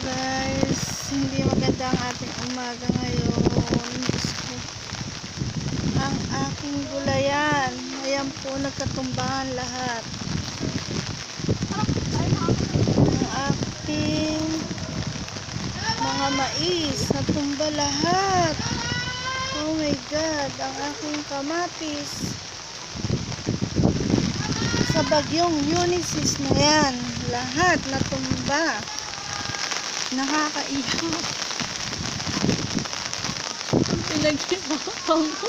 guys, hindi maganda ang ating umaga ngayon. Ang aking gulayan. Ayan po, nagkatumbahan lahat. Ang aking mga mais, natumba lahat. Oh my God, ang aking kamatis. Sa bagyong Unisys na yan, lahat natumba. Nakakaiyak. Pinaghirapan ko.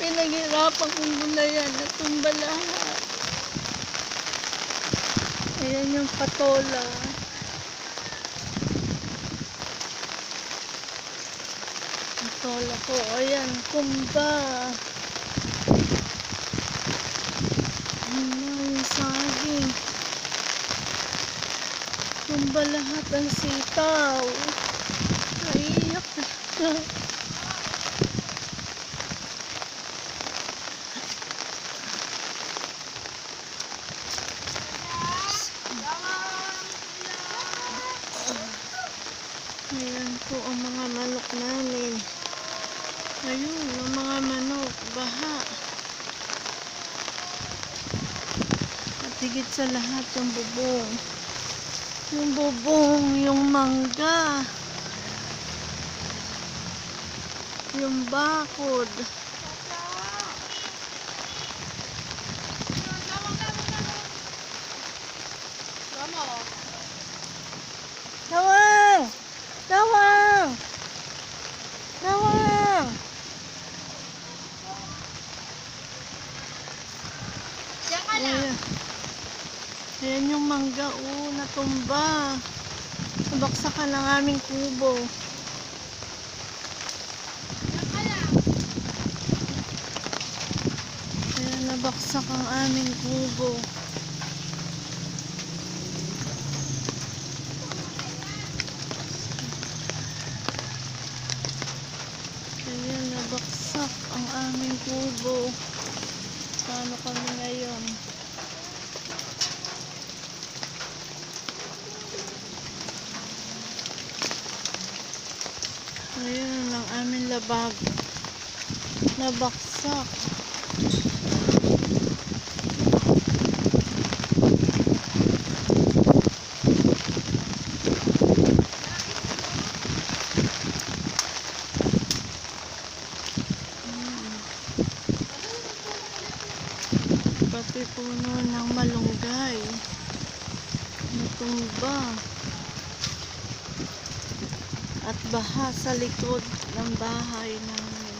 Pinaghirapan kong gulayan, natumba lahat. Ayan yung patola. Patola ko, ayan, kumba. Ano yung saging. Tumba lahat ang sitaw. Naiiyak na. Ayan po ang mga manok namin. Ayun, ang mga manok, baha. At higit sa lahat yung bubong. Yung bubong, yung mangga. Yung bakod. Tawang! Tawang! Tawang! Ayan. Ayan yung mangga, oh, natumba. Nabaksakan ng aming kubo. Ayan, nabaksak ang aming kubo. Ayan, nabaksak ang aming kubo. Paano kami ngayon? Ayan aming labag. Nabaksak. Pati puno ng malunggay. Natumba. At baha sa likod ng bahay namin.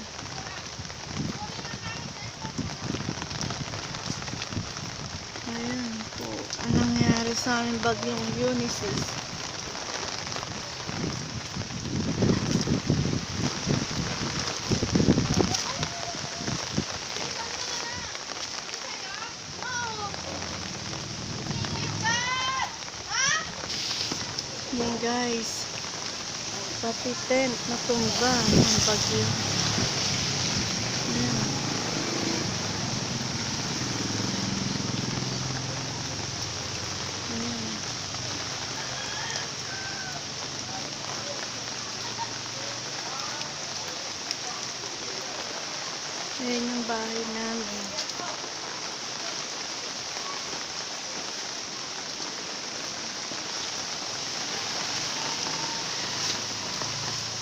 Ayan po. Ang nangyari sa amin bagyong Unisys. Yan guys. Pati tent natumba ng bagyo. Yan. Yan. Ayan yung bahay namin.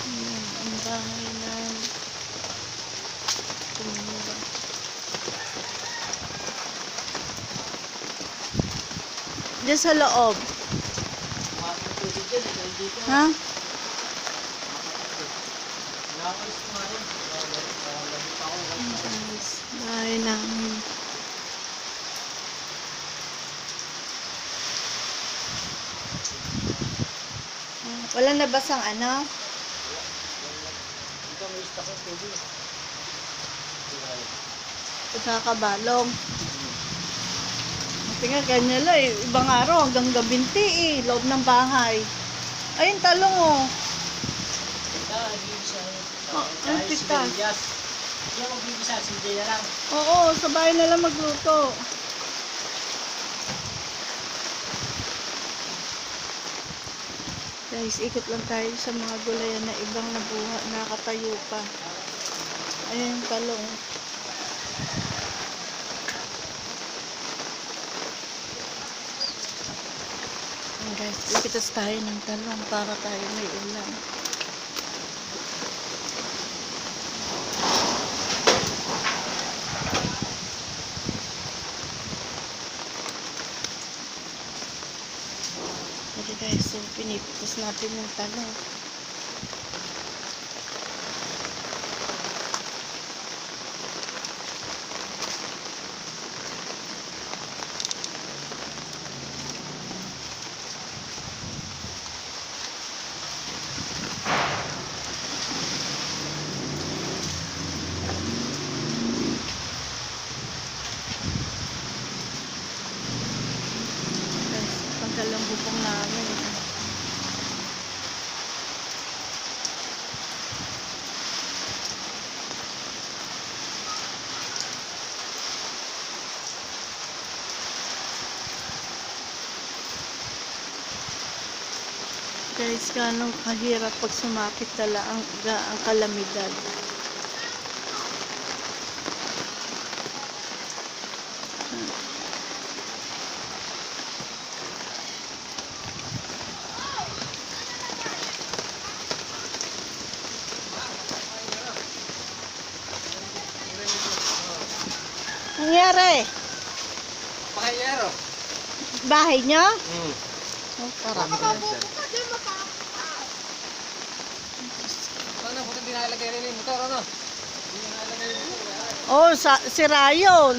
Ayan, ang bahay namin. Tumba. Diyan sa loob. Ha? Bahay namin. Wala na basang ano? Pagkakabalong. Kasi nga ganyan lang eh. Ibang araw hanggang gabinti eh. Loob ng bahay. Ayun talong oh. Oh, ang tikas. Yan magbibisa, si Jay na lang. Oo, sa bahay na lang magluto. Guys, ikot lang tayo sa mga gulayan na ibang nabuha, nakatayo pa. Ayan yung talong. Guys, ikitas tayo ng talong para tayo may ulam. Okay guys, so pinipitas natin yung talong. Guys, tanggal ang bubong namin. Guys, ganong kahirap pag sumapit tala ang, ang kalamidad. Nangyari? Bahay niyo? Hmm. Oh, parang dinalagay rin yung motor, ano? Oh, sa, si Rayon.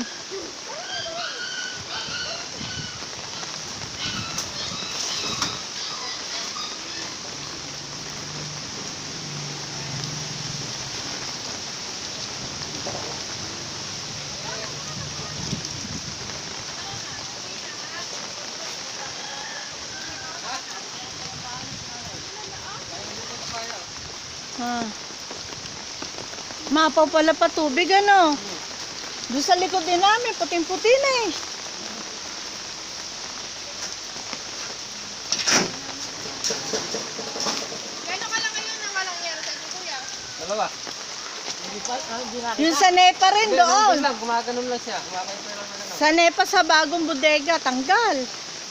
Ha. Mapaw pala pa tubig, ano? Doon sa likod din namin, puting-puti na eh. Gano'n ka lang ngayon na walang yero sa inyo, kuya? Dalawa. Hindi pa, ah, hindi nakita. Yung sa NEPA rin Hindi, doon. nandun lang, gumaganon lang siya. Gumaganon lang na ano. Sa NEPA sa bagong bodega, tanggal.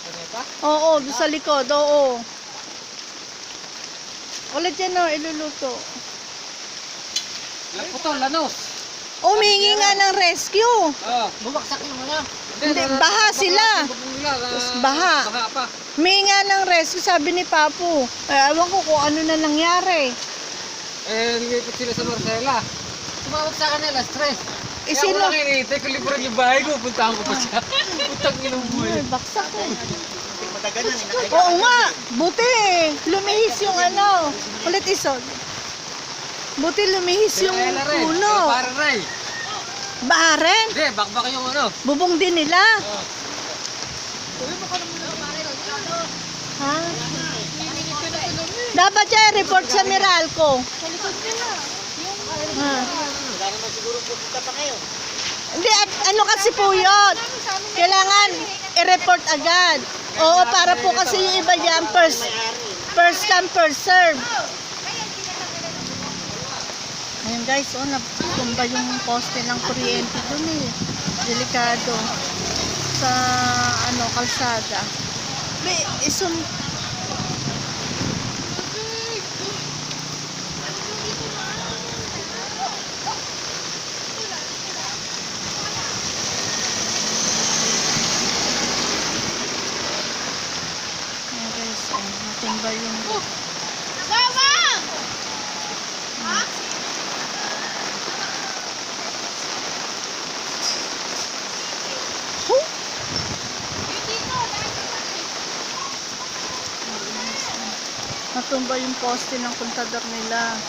Ano pa? Oo, doon sa likod, oo. Ulit yan o, iluluto. Putol, lanos. Umingi nga ng rescue. Oo. Bumaksak yung ano. Hindi, baha sila. Tapos baha. Baha pa. Humingi nga ng rescue, sabi ni Papu. Eh, ewan ko kung ano na nangyari. Eh, lumipot sila sa Marcela. Tumawag sa kanila, stress. Eh, Kaya sino? ako lang hinihintay ko liburan yung bahay ko. Puntahan ko pa siya. Putang inong buhay. Ay, baksak eh. Oo nga, buti. Lumihis yung ano. Ulit isod. Buti lumihis yung puno. Para ray. Baaren. Hindi, bakbak yung ano. Bubong din nila. Ha? Dapat siya report sa Meralco. Ha? Hindi, at- ano kasi po yun? Kailangan i-report agad. Oo, para po kasi yung iba dyan, first, first come, first serve. Guys, oh, natumba yung poste ng kuryente dun eh. Delikado. Sa, ano, kalsada. Be, isum... Ayan guys, oh, natumba yung... Bawang! Ha? Huh? Yung dito, Natumba yung poste ng kontador nila.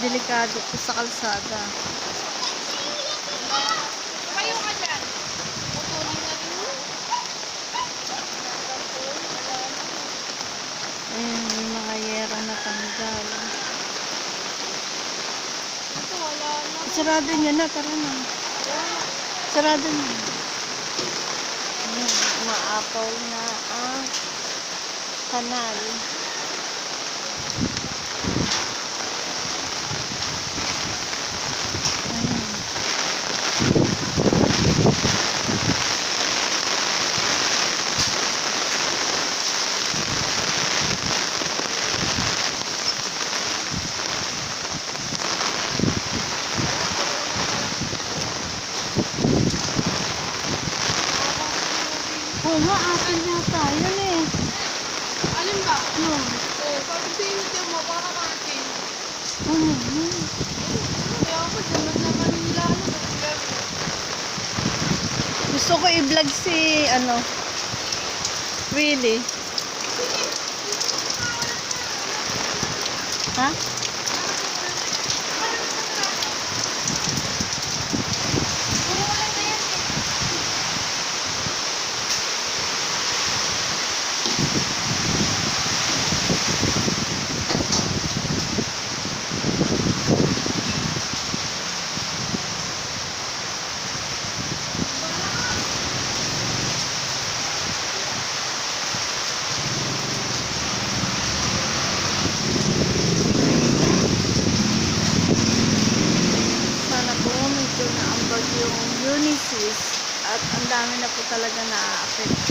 Delikado po sa kalsada. Kayo ka dyan. Ayun, yung mga yera na tanggal. Sarado niya na, tara na. Sarado niya. Ayun, umaapaw na ang kanal. Gusto ko i-vlog si, ano, Willie. Ha? Huh? marami na po talaga na-affect